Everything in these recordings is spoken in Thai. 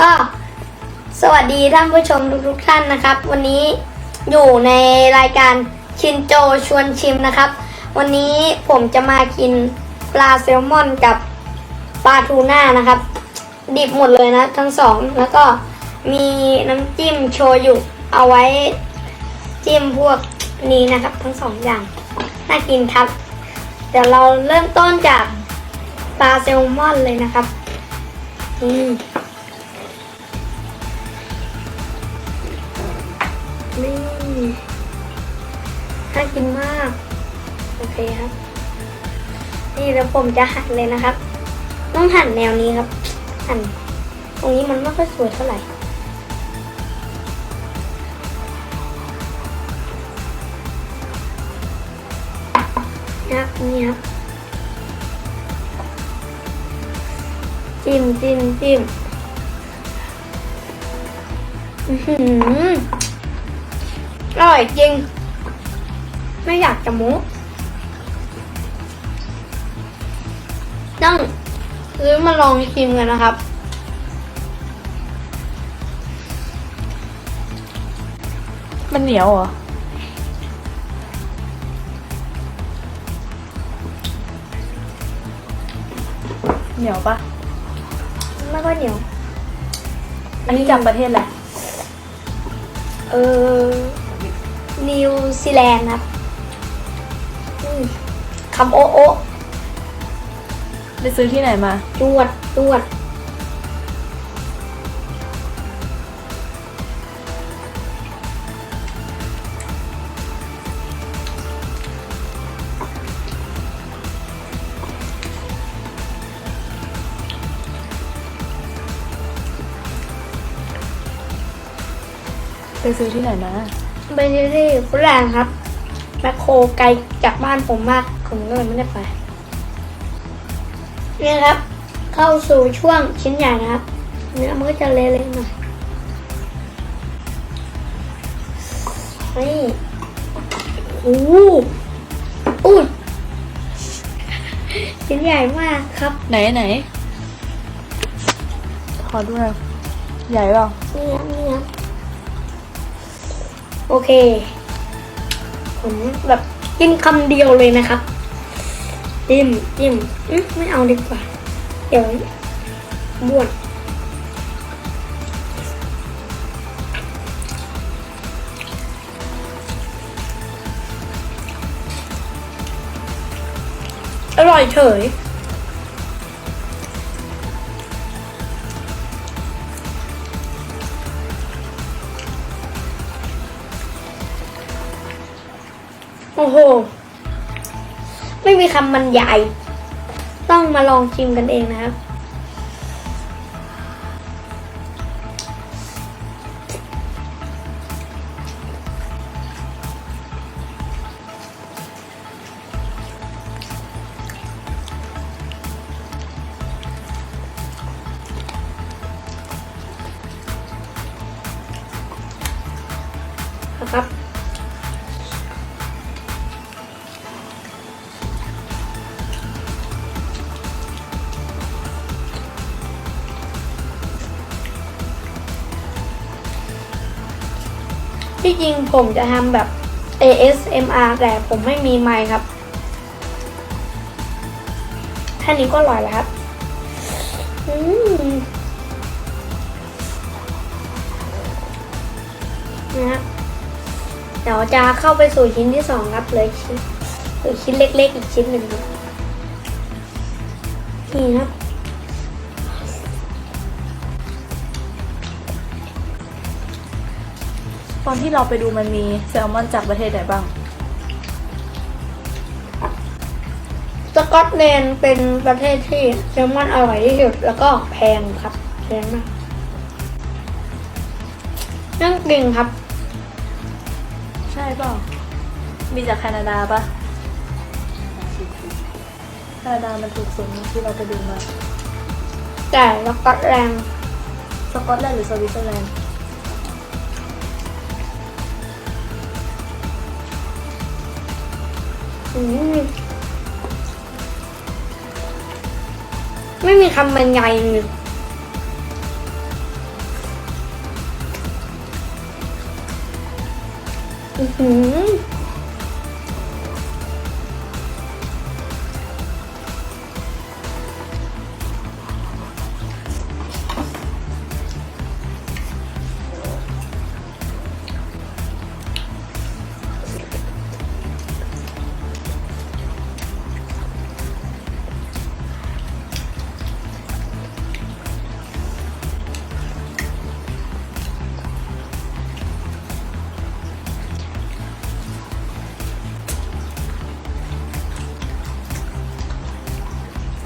ก็สวัสดีท่านผู้ชมทุกๆท่านนะครับ วันนี้อยู่ในรายการชินโจชวนชิมนะครับ วันนี้ผมจะมากินปลาแซลมอนกับปลาทูน่านะครับ ดิบหมดเลยนะทั้งสองแล้วก็มีน้ำจิ้มโชยุเอาไว้จิ้มพวกนี้นะครับ ทั้งสองอย่างน่ากินครับ เดี๋ยวเราเริ่มต้นจากปลาแซลมอนเลยนะครับนี่นี่ เคครับ นี่แล้วผมจะหั่นเลยนะครับ ต้องหั่นแนวนี้ครับ หั่นตรงนี้มันไม่ค่อยสวยเท่าไหร่นะครับนี่ครับจิ้มจิ้มจิ้มอื้อหืออร่อยจริง ไม่อยากจะโม้ ต้องซื้อมาลองชิมกันนะครับ มันเหนียวเหรอ เหนียวปะไม่ค่อยเหนียว อันนี้จำประเทศแหละเออ นิวซีแลนด์ครับอืมคำโอะโอะ ไปซื้อที่ไหนมา จวดจวด ไปซื้อที่ไหนมาไปที่ที่ฝรั่งครับแมคโครไกลจากบ้านผมมากผมก็เลยไม่ได้ไปเนี่ยครับ เข้าสู่ช่วงชิ้นใหญ่นะครับ เนื้อมันก็จะเละๆหน่อยนี่โอ้โหอุ้ยชิ้นใหญ่มากครับไหนไหน ขอดูหน่อยใหญ่เปล่านี่ครับนี่ครับโอเค ผมแบบกินคำเดียวเลยนะครับ จิ้มจิ้มอืมไม่เอาดีกว่า เดี๋ยวบ้วนอร่อยเฉยโอ้โห ไม่มีคำบรรยาย ต้องมาลองชิมกันเองนะครับ ที่จริงผมจะทำแบบ ASMR แต่ผมไม่มีไมค์ครับแค่นี้ก็อร่อยแล้วครับอืมนะครับเดี๋ยวจะเข้าไปสู่ชิ้นที่สองครับเลยชิ้นหลือชิ้นเล็กๆอีกชิ้นหนึ่งครับนี่ครับ อนที่เราไปดูมันมีแซลมอนจากประเทศไหนบ้าง สกอตแลนด์เป็นประเทศที่แซลมอนอร่อยที่สุดแล้วก็แพงครับแพงมากนั่งกินครับ ใช่เปล่ามีจากแคนาดาปะแคนาดามันถูกสุดที่เราไปดูมาแต่สกอตแลนด์สกอตแลนด์หรือสวิตเซอร์แลนด์ ไม่มีคำบรรยายเลยอือ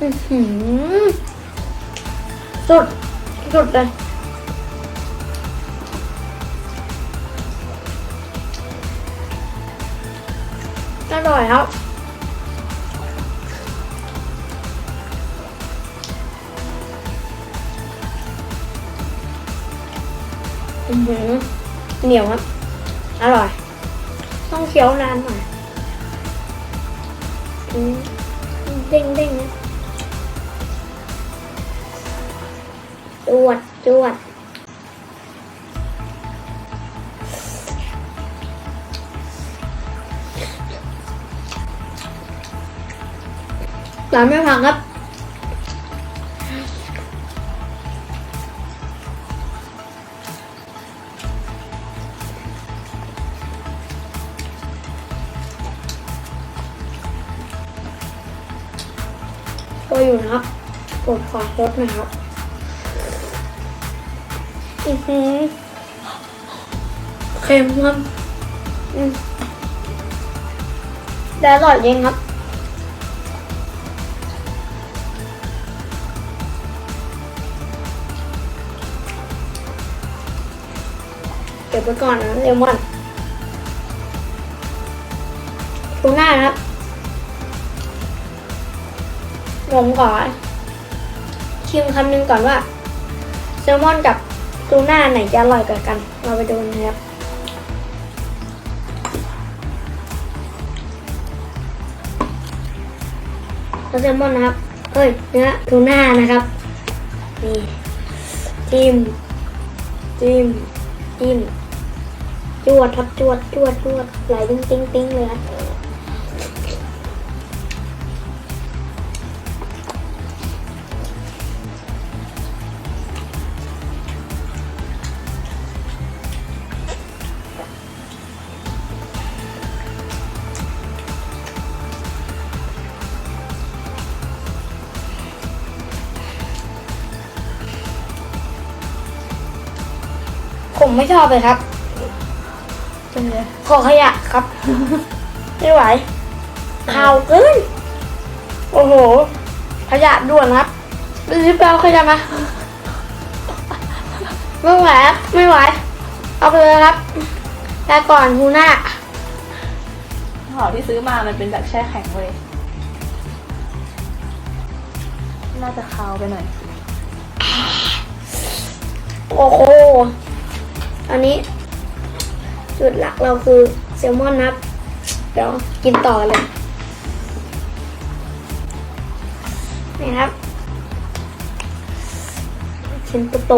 สุด สุดเลยอร่อยครับอือหือเหนียวครับ อร่อย ต้องเคี้ยวนานหน่อยเด้งเด้งๆนะ จวดจวดร้านไม่พังครับก็อยู่นะครับกดขอรถนะครับ อือหือเค็มครับอืมแต่อร่อยจริงครับ เก็บไว้ก่อนนะเลมอนทูน่านะครับผมขอชิมคำหนึ่งก่อนว่าแซลมอนกับ ทูน่าไหนจะอร่อยกว่ากัน เราไปดูนะครับแล้วแซลมอนนะครับเฮ้ยเนื้อทูน่านะครับ นี่จิ้มจิ้มจิ้มจวดครับจวดจวดจวดไหลติ้งติ้งติ้งเลยครับ ผมไม่ชอบเลยครับเป็นไงขอขยะครับ ไม่ไหวข่าวเกิน โอ้โห ขยะด่วนครับรีบไปเอาขยะมาไม่ไหวครับไม่ไหว เอาไปเลยครับแต่ก่อนทูน่าห่อที่ซื้อมามันเป็นแบบแช่แข็งเลย น่าจะคาวไปหน่อย โอ้โห อันนี้ จุดหลักเราคือแซลมอนนับ เดี๋ยวกินต่อเลย นี่ครับชิ้นโต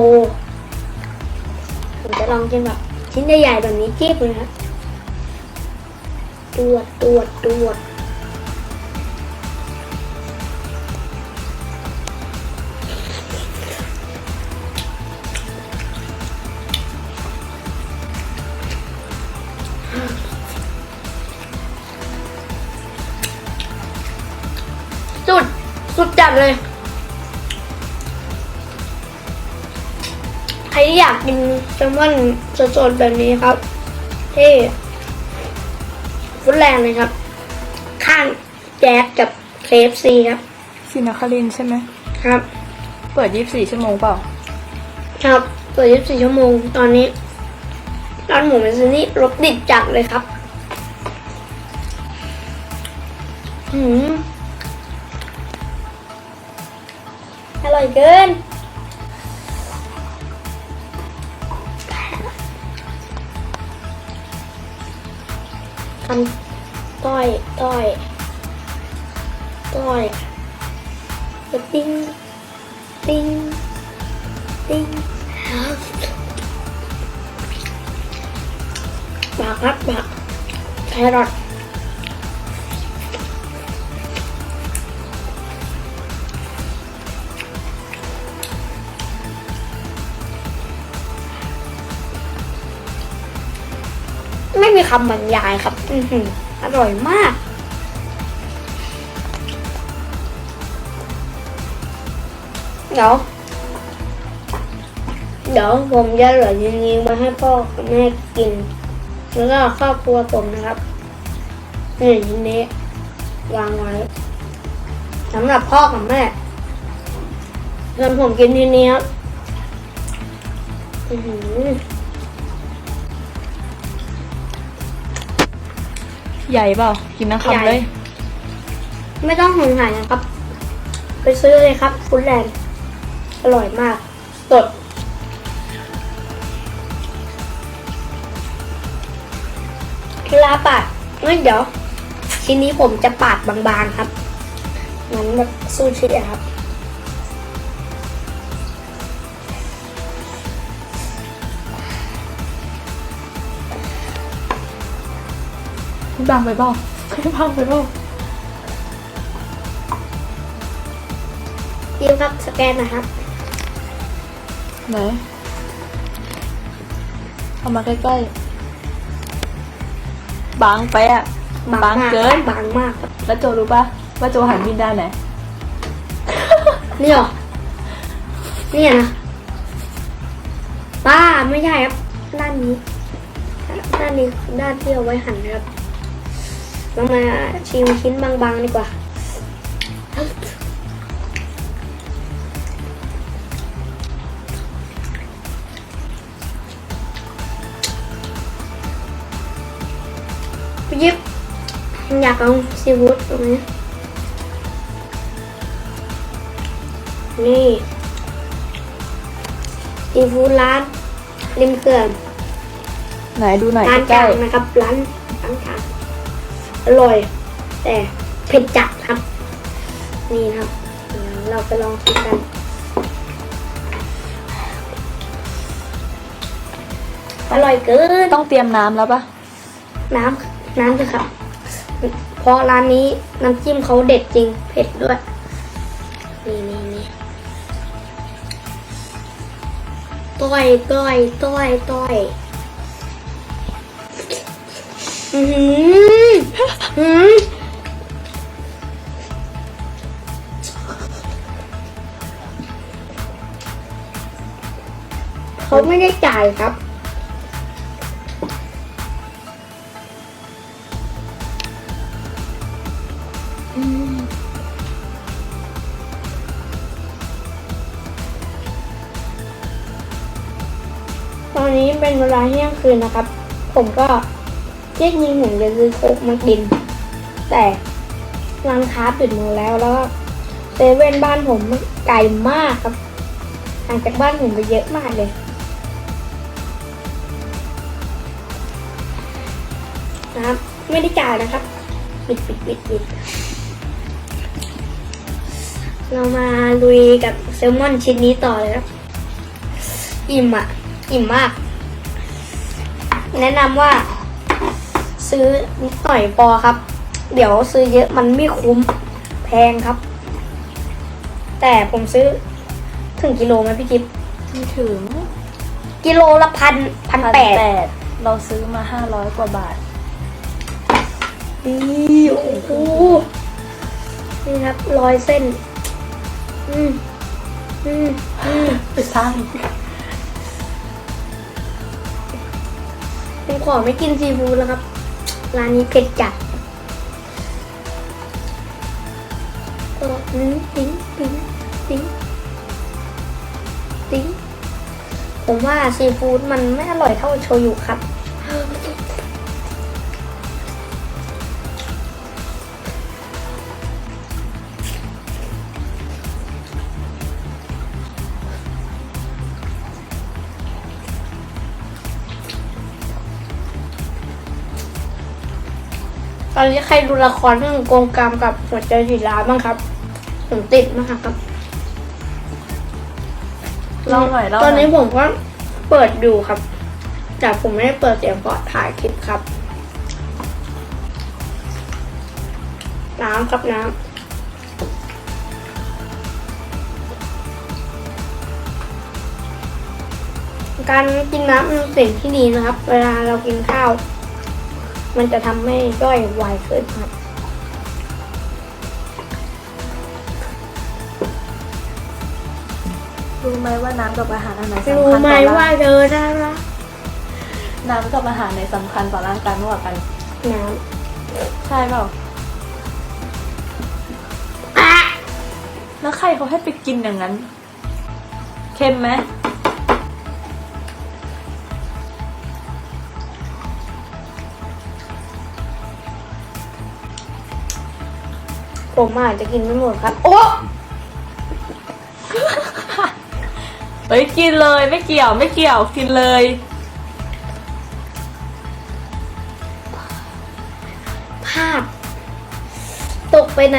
ๆผมจะลองกินแบบชิ้นใหญ่ๆแบบนี้จี๊บเลยครับตรวจตรวจตรวจ สุด สุดจัดเลย ใครที่อยากกินแซลมอนสดๆแบบนี้ครับที่ฟุตแลนด์เลยครับ ข้างแจ๊สกับเคฟซีครับซินาคารินใช่ไหม ครับ เปิด 24 ชั่วโมงเปล่า ครับเปิด24ชั่วโมงตอนนี้ ร้านหมูเมซินี่รถติดจัดเลยครับหืมอร่อยเกิน ทำต้อย ต้อย ต้อย ติ้ง ติ้ง ติ้งากครับปากรอทไม่มีคำบรรยายครับ อืออร่อยมากเดี๋ยวเดี๋ยวผมจะเหลือยินนี้มาให้พ่อกับแม่กิน แล้วก็ครอบครัวผมนะครับนี่ชิ้นนี้วางไว้สำหรับพ่อกับแม่ส่วนผมกินทีนี้ครับอื้อหือใหญ่เปล่ากินน้ำคำเลย ไม่ต้องห่วงหายนะครับ ไปซื้อเลยครับฟุตแลนด์อร่อยมาก สดาปาดเอ้ยเดี๋ยวชิ้นนี้ผมจะปาดบางๆครับเหมือนแบบซูชิอะครับไม่บางไปเปล่าไม่บางไปเปล่ายิวครับสแกนนะครับ ไหน เอามาใกล้ๆ บางไปอะบางมากเกิน บางมากครับแล้วโจรู้ปะว่าโจหันบินด้านไหนนี่เหรอเนี่ยนะป้าไม่ใช่ครับ ด้านนี้ ด้านนี้ด้านที่เอาไว้หั่นนะครับเรามาชิมชิ้นบางๆดีกว่า ยิบอยากเอาซีฟู้ดตรงนี้ นี่ซีฟู้ดร้านริมเขื่อนไหนดูหน่อยร้านกใกล้ลางนะครับร้านร้านกลางอร่อย แต่เผ็ดจัดครับ นี่นะครับเดี๋ยวเราไปลองกินกัน อร่อยเกิน ๆต้องเตรียมน้ำแล้วปะน้ำ น้ำสิครับเพราะร้านนี้น้ำจิ้มเขาเด็ดจริง เผ็ดด้วย นี่นี่นี่ต้อยต้อยต้อยต้อยอือหือหือเขาไม่ได้จ่ายครับ ตอนนี้เป็นเวลาเที่ยงคืนนะครับ ผมก็เรียกยิงผมจะซื้อโคกมากิน แต่ร้านค้าปิดหมดแล้วแล้วก็เซเว่นบ้านผมไกลมากครับห่างจากบ้านผมไปเยอะมากเลยนะครับ ไม่ได้จ่ายนะครับ ปิดปิดปิดปิด เรามาลุยกับแซลมอนชิ้นนี้ต่อเลยครับ อิ่มอะ อิ่มมาก แนะนำว่า ซื้อนิดหน่อยพอครับ เดี๋ยวซื้อเยอะมันไม่คุ้มแพงครับ แต่ผมซื้อถึงกิโลไหมพี่กิฟไม่ถึง กิโลละพันพันแปดดเราซื้อมาห้าร้อยกว่าบาทนี่โอ้โหนี่ครับรอยเส้น อืมอืมอืมปิดทางผมขอไม่กินซีฟู้ดแล้วครับ ร้านนี้เผ็ดจัดก็นิ้งติ้งติ้งติ้งติ้งผมว่าซีฟู้ดมันไม่อร่อยเท่าโชยุครับ อนนี้ใครดูละครเรื่องกงกรรมกับหัวใจสีร้าบ้างครับผมติดมากครับเล่าหน่อยเล่าหตน่ออนยนี้ผมก็เปิดดูครับ แต่ผมไม่ได้เปิดเสียงก่อนถ่ายคลิปครับ น้ำครับน้ำการกินน้ำเป็นสิ่งที่ดีนะครับ เวลาเรากินข้าว มันจะทำให้ย่อยไวขึ้นครับรู้ไหมว่าน้ำกับอาหารอันไหนสำคัญรู้ไหมต่อว่าร่างเธอน่ารักน้ำกับอาหารไหนสำคัญต่อร่างกายมากกว่ากัน น้ใช่เปล่าำอะแล้วใครเขาให้ไปกินอย่างนั้น เค็มไหม ผมอาจจะกินไม่หมดครับ โอ้เฮ้ยกินเลยไม่เกี่ยวไม่เกี่ยวกินเลย ภาพ ตกไปใน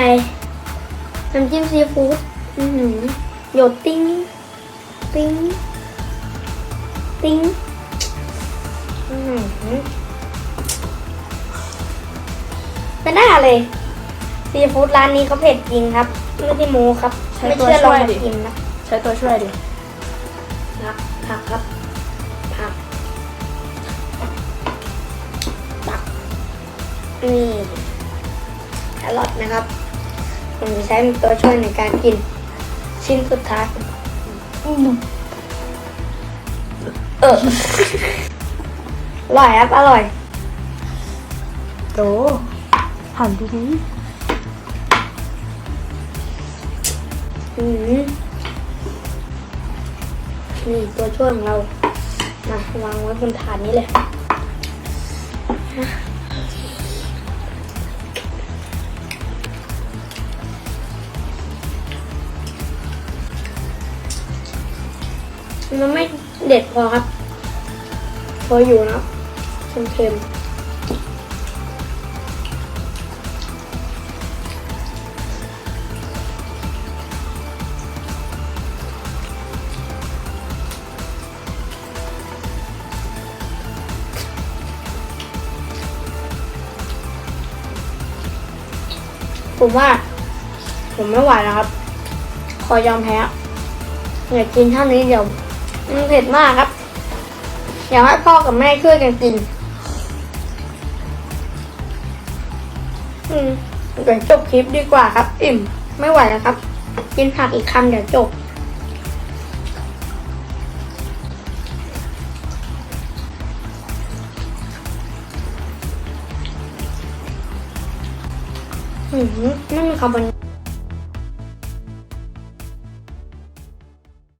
น้ำจิ้มซีฟู้ดอื้อหือหยดติ้ง ติ้ง ติ้งอื้อหือไม่น่าเลย ซีฟู้ดร้านนี้เขาเผ็ดจริงครับ ไม่ได้โม้ครับ ใช้ไม่ตัวเชื่อลช่องวยมาดิกินนะใช้ตัวช่วยดิผักผักครับผักตักนี่แครอทนะครับ ผมจะใช้เป็นตัวช่วยในการกิน ชิ้นสุดท้ายอืมเออ อร่อยครับ อร่อย โตหันดี อืมนี่ตัวช่วยของเรา มาวางไว้บนถาดนี้เลยมันไม่เด็ดพอครับ พออยู่นะเค็มๆ ผมว่า ผมไม่ไหวแล้วครับ ขอยอมแพ้อย่ากินเท่านี้เดี๋ยวมันเผ็ดมากครับ อยากให้พ่อกับแม่ช่วยกันกิน อืมเดี๋ยวจบคลิปดีกว่าครับ อิ่ม ไม่ไหวแล้วครับ กินผักอีกคำเดี๋ยวจบ มไม่มีคำบรรยาย